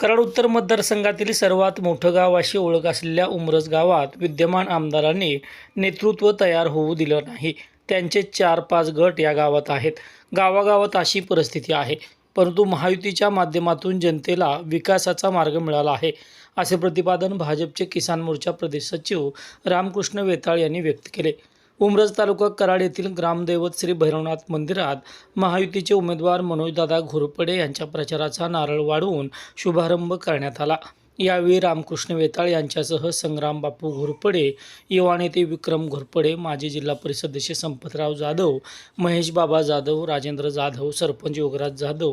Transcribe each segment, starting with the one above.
कराड उत्तर मतदारसंघातील सर्वात मोठं गाव अशी ओळख असलेल्या उमरस गावात विद्यमान आमदारांनी नेतृत्व तयार होऊ दिलं नाही. त्यांचे चार पाच गट या गावात आहेत. गावागावात अशी परिस्थिती आहे. परंतु महायुतीच्या माध्यमातून जनतेला विकासाचा मार्ग मिळाला आहे असे प्रतिपादन भाजपचे किसान मोर्चा प्रदेश सचिव रामकृष्ण वेताळ यांनी व्यक्त केले. उमरज तालुका कराड येथील ग्रामदैवत श्री भैरवनाथ मंदिरात महायुतीचे उमेदवार मनोजदादा घोरपडे यांच्या प्रचाराचा नारळ वाढवून शुभारंभ करण्यात आला. यावेळी रामकृष्ण वेताळ यांच्यासह संग्राम बापू घोरपडे युवा नेते विक्रम घोरपडे माजी जिल्हा परिषद सदस्य संपतराव जाधव महेश बाबा जाधव राजेंद्र जाधव सरपंच योगराज जाधव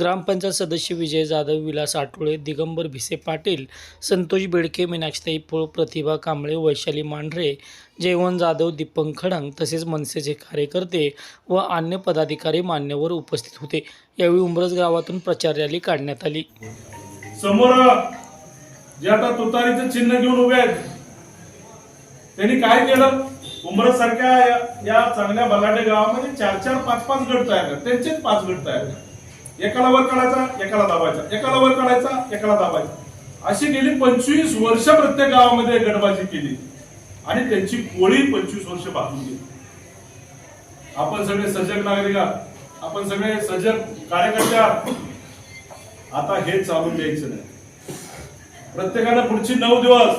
ग्रामपंचायत सदस्य विजय जाधव विलास आठोळे दिगंबर भिसे पाटील संतोष बेडके मीनाक्षताई पोळ प्रतिभा कांबळे वैशाली मांढरे जयवंत जाधव दीपक खडंग तसेच मनसेचे कार्यकर्ते व अन्य पदाधिकारी मान्यवर उपस्थित होते. यावेळी उमरज गावातून प्रचार रॅली काढण्यात आली. समोर जे आता तुतारीचं चिन्ह घेऊन उभे आहेत. त्यांनी काय केलं? उमरत सारख्या या, चांगल्या बलाढ्य गावामध्ये चार चार पाच पाच गट तयार करतात. त्यांचेच पाच गट तयार करतात. एकाला वर काढायचा एकाला दाबायचा. एकाला वर काढायचा एकाला दाबायचा. अशी गेली पंचवीस वर्ष प्रत्येक गावामध्ये गटबाजी केली. आणि त्यांची कोळी पंचवीस वर्ष बांधून गेली. आपण सगळे सजग नागरिक आपण सगळे सजग कार्यकर्ते आता हे चालून द्यायचं नाही. प्रत्येकानं पुढची नऊ दिवस.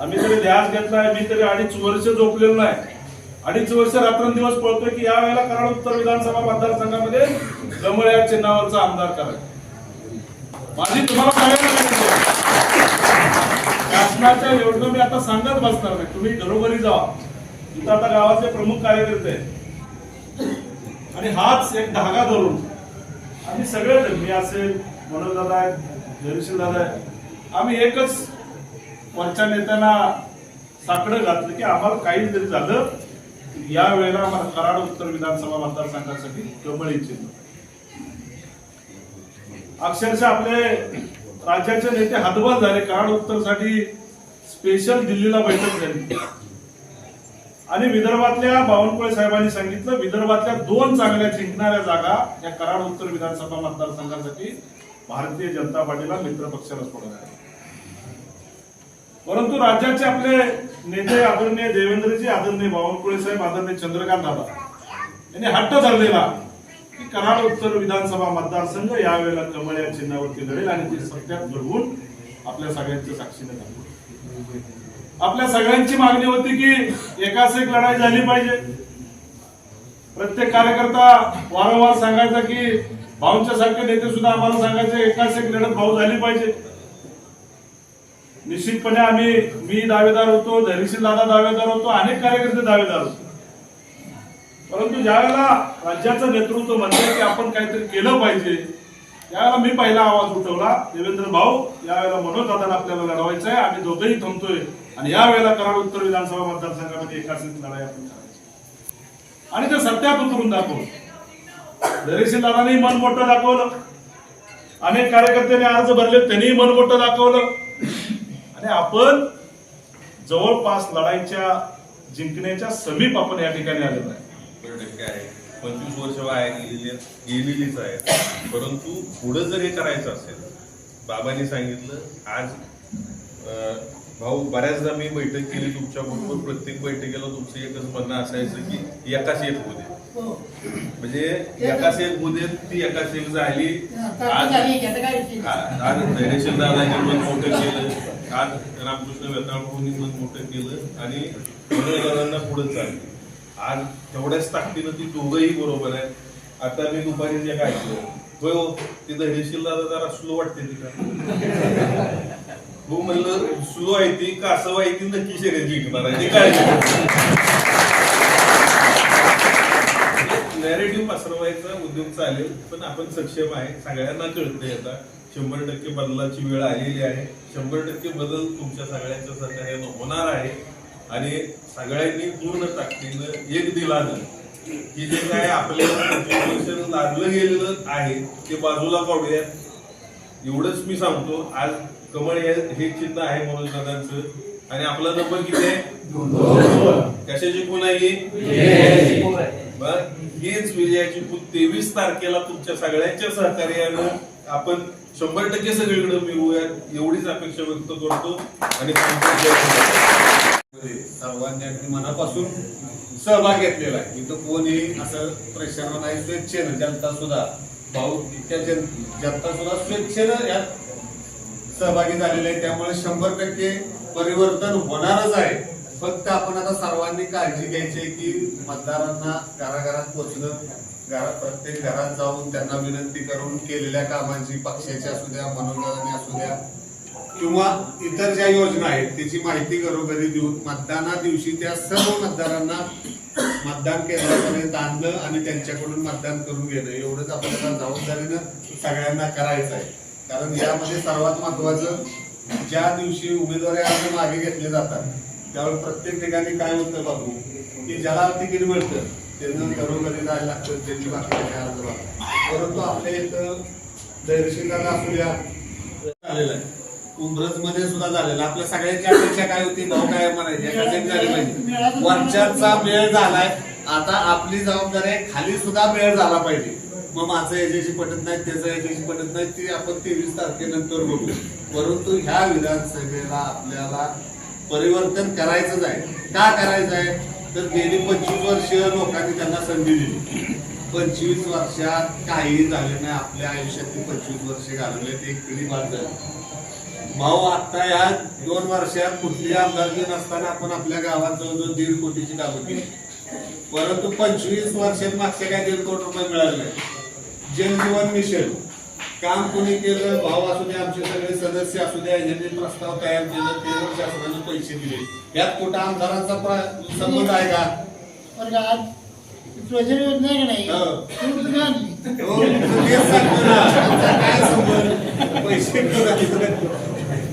आम्ही तरी ध्यास घेतलाय मी तरी अडीच वर्ष झोपलेलो नाही. अडीच वर्ष रात्रंदिवस पळतोय की या वेळेला कराड उत्तर विधानसभा मतदारसंघामध्ये कमळ या चिन्हावरचा आमदार करायचा. माझी तुम्हाला सांगायला शासनाच्या योजना मी आता सांगत बसणार नाही. तुम्ही घरोघरी जावा इथं आता गावाचे प्रमुख कार्यकर्ते आहेत. आणि हाच एक धागा धरून आम्ही सगळेजण मी असेल मनोज दादा आहेत जयशील दादा आहेत आम्ही एकच वरच्या नेत्यांना साकडं घातलं की आम्हाला काही जरी झालं या वेळेला आम्हाला कराड उत्तर विधानसभा मतदारसंघासाठी कमळ इच्छित अक्षरशः आपले राज्याचे नेते हातबल झाले. कराड उत्तरसाठी स्पेशल दिल्लीला बैठक झाली. आणि विदर्भातल्या बावनकुळे साहेबांनी सांगितलं विदर्भातल्या दोन चांगल्या जिंकणाऱ्या जागा या कराड उत्तर विधानसभा मतदारसंघासाठी भारतीय जनता पार्टीला मित्र पक्षाला सोडणार आहे परंतु राज्याचे आपले नेते आदरणीय देवेंद्रजी आदरणीय बावनकुळे साहेब आदरणीय चंद्रकांत दादा यांनी हट्ट धरलेला की कराड उत्तर विधानसभा मतदारसंघ यावेळेला कमळ या चिन्हावरती लढेल आणि ते सत्यात घडवून आपल्या सगळ्यांच्या साक्षीने दाखवू आपल्या सगळ्यांची मागणी होती की एकाच एक लढाई झाली पाहिजे. प्रत्येक कार्यकर्ता वारंवार सांगायचा की भाऊंच्या सारखे नेते सुद्धा आम्हाला सांगायचे एकाच एक लढत भाऊ झाली पाहिजे. निश्चितपणे आम्ही मी दावेदार होतो धैर्यशील दादा दावेदार होतो अनेक कार्यकर्ते दावेदार होतो. परंतु ज्यावेळेला राज्याचं नेतृत्व म्हणते की आपण काहीतरी केलं पाहिजे त्यावेळेला मी पहिला आवाज उठवला देवेंद्र भाऊ यावेळेला मनोज दादाला आपल्याला लढवायचं आहे आम्ही दोघंही थांबतोय. आणि यावेळेला कराड उत्तर विधानसभा मतदारसंघामध्ये एकाच लढाई आपण करायची. आणि ते सत्यात उतरून दाखवलं. धैर्यशील दादानेही मन मोठं दाखवलं. अनेक कार्यकर्त्यांनी अर्ज भरले त्यांनीही मन मोठं दाखवलं. आणि आपण जवळपास लढाईच्या जिंकण्याच्या समीप आपण या ठिकाणी आलेलो आहे. शंभर टक्के आहे. पंचवीस वर्ष वाया गेलेली गेलेलीच आहे. परंतु पुढं जर हे करायचं असेल बाबांनी सांगितलं आज भाऊ बऱ्याचदा मी बैठक केली तुमच्या बरोबर प्रत्येक बैठकीला तुमचं एकच म्हणणं असायचं की एकाच एक होऊ दे म्हणजे एकाच एक होऊ देत ती एकाच एक झाली. आज धैर्यशील दादांनी मन मोठं केलं. आज रामकृष्ण वेताळभाऊंनी मन मोठं केलं आणि मनोदादांना पुढे चाललं. आज तेवढ्याच ताकदीनं ती दोघंही बरोबर आहेत. आता मी दुपारी जे काय होय हो ते धैर्यशील दादा जरा स्लो वाटते तिथं. हो म्हणलं स्लो आहे ती का असं आहे नक्की शरीर जिंकणार आहे. काय नॅरेटिव्ह पसरवायचा उद्योग चालेल पण आपण सक्षम आहे सगळ्यांना कळतंय आता. शंभर टक्के बदलाची वेळ आलेली आहे. शंभर टक्के बदल तुमच्या सगळ्यांच्या सहकार्यानं होणार आहे. आणि सगळ्यांनी पूर्ण ताकदीनं एक दिलानं की जे काय आपल्याला लादलं गेलेलं आहे ते बाजूला पाडूयात एवढंच मी सांगतो आज कमळ हे चिन्ह आहे मनोज दादांचं. आणि आपला नंबर किती आहे? कशाची खून आहे हेच विजयाची खून तेवीस तारखेला तुमच्या सगळ्यांच्या सहकार्यानं आपण शंभर टक्के सगळीकडे मिळूयात एवढीच अपेक्षा व्यक्त करतो आणि सर्वांनी अगदी मनापासून सहभाग घेतलेला आहे. इथं कोणी असं प्रेशर नाही स्वेच्छेनं जनता सुद्धा भाऊ इतक्या जन जनता सुद्धा स्वेच्छेनं यात सहभागी झालेले आहे त्यामुळे शंभर टक्के परिवर्तन होणारच आहे. फक्त आपण आता सर्वांनी काळजी घ्यायची आहे की मतदारांना घराघरात पोचणं घरात प्रत्येक घरात जाऊन त्यांना विनंती करून केलेल्या कामांची पक्षाची असू द्या मनोरंजनाने असू द्या किंवा इतर ज्या योजना आहेत त्याची माहिती घरोघरी देऊन मतदाना दिवशी त्या सर्व मतदारांना मतदान केंद्रापर्यंत आणलं आणि त्यांच्याकडून मतदान करून घेणं एवढंच आपल्याला जबाबदारीनं सगळ्यांना करायचं आहे. कारण यामध्ये सर्वात महत्वाचं ज्या दिवशी उमेदवारी अर्ज मागे घेतले जातात त्यावेळी प्रत्येक ठिकाणी काय होतं बाबू की ज्याला तिकीट मिळतं त्यांना घरोघरी जायला लागतं त्यांची बाकी अर्ज. परंतु आपल्या इथं दैरशिकाला असू द्या. झालेलं आहे. उमरजमध्ये सुद्धा झालेलं. आपल्या सगळ्यांची अपेक्षा काय होती? भाऊ काय म्हणायची? झाली पाहिजे. वरच्याचा मेळ झालाय. आता आपली जबाबदारी आहे खाली सुद्धा मेळ झाला पाहिजे. मग माझं याच्याशी पटत नाही त्याचं याच्याशी पटत नाही ती आपण तेवीस तारखेनंतर बघू. परंतु ह्या विधानसभेला आपल्याला परिवर्तन करायचंच आहे. का करायचं आहे तर गेली पंचवीस वर्ष लोकांनी त्यांना संधी दिली. पंचवीस वर्षात काही झाले नाही. आपल्या आयुष्यातली पंचवीस वर्ष घालवले ते एक बाद भाऊ आता या दोन वर्षात कुठली आमदारकी नसताना आपण आपल्या गावात जवळजवळ दीड कोटीची कामं केली. परंतु पंचवीस वर्षात मागचे काय दीड कोटी रुपये मिळाले जलजीवन मिशन. काम कोणी केलं भाऊ असू दे आमचे सगळे सदस्य असू द्या यांनी प्रस्ताव तयार केलं केंद्र शासनाने पैसे दिले. यात कुठं आमदारांचा संबंध आहे का? हो. हो, काय संबंध? पैसे?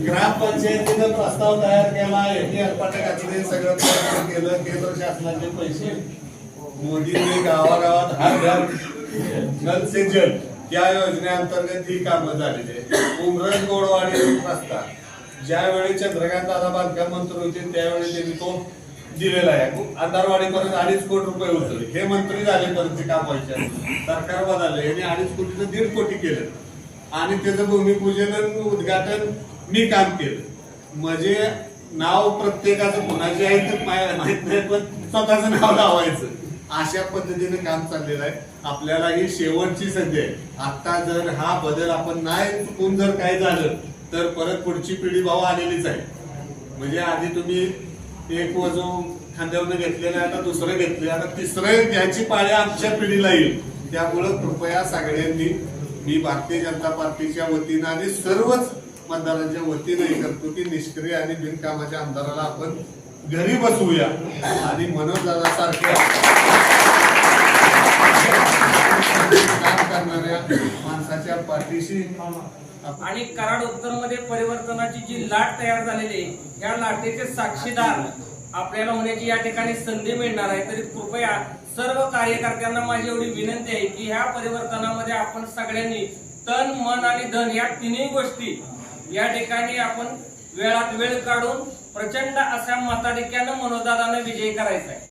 ग्रामपंचायतीनं प्रस्ताव तयार केला यांनी घातले सगळं केलं केंद्र शासनाचे पैसे मोदींनी गावागावात हर घर जल से जल. त्या योजनेअंतर्गत ही कामं झालेली आहे उमरज गोडवाडी रस्ता ज्यावेळी चंद्रकांत दादा बांधकाम मंत्री होते त्यावेळी त्यांनी तो दिलेला आहे. अंधारवाडी परत अडीच कोटी रुपये उचलले. हे मंत्री झाले परत काम सरकार बदललं. यांनी अडीच कोटीचं दीड कोटी केलं. आणि त्याचं भूमिपूजन उद्घाटन मी काम केलं. म्हणजे नाव प्रत्येकाचं कोणाचे आहे ते माहि- माहीत नाही पण स्वतःचं नाव लावायचं. अशा पद्धतीने काम चाललेलं आहे. आपल्याला ही शेवटची संधी आहे. आता जर हा बदल आपण नाही चुकून जर काय झालं तर परत पुढची पिढी भाऊ आलेलीच आहे. म्हणजे आधी तुम्ही एक वजू खांद्यावर घेतलेलं आहे आता दुसरं घेतले आता तिसरं घ्यायची पाळी आमच्या पिढीला येईल. त्यामुळं कृपया सगळ्यांनी मी भारतीय जनता पार्टीच्या वतीनं आणि सर्वच मतदारांच्या वतीनं हे करतो की निष्क्रिय आणि बिनकामाच्या आमदाराला आपण घरी बसवूया आणि मनोज काम करणाऱ्या माणसाच्या पाठीशी आणि कराड उत्तरमध्ये परिवर्तनाची जी लाट तयार झालेली आहे या लाटेचे साक्षीदार आपल्याला होण्याची या ठिकाणी संधी मिळणार आहे. तरी कृपया सर्व कार्यकर्त्यांना माझी एवढी विनंती आहे की ह्या परिवर्तनामध्ये आपण सगळ्यांनी तन मन आणि धन या तिन्ही गोष्टी या ठिकाणी आपण वेळात वेळ काढून प्रचंड अशा मताधिक्यानं मनोदादानं विजयी करायचा आहे.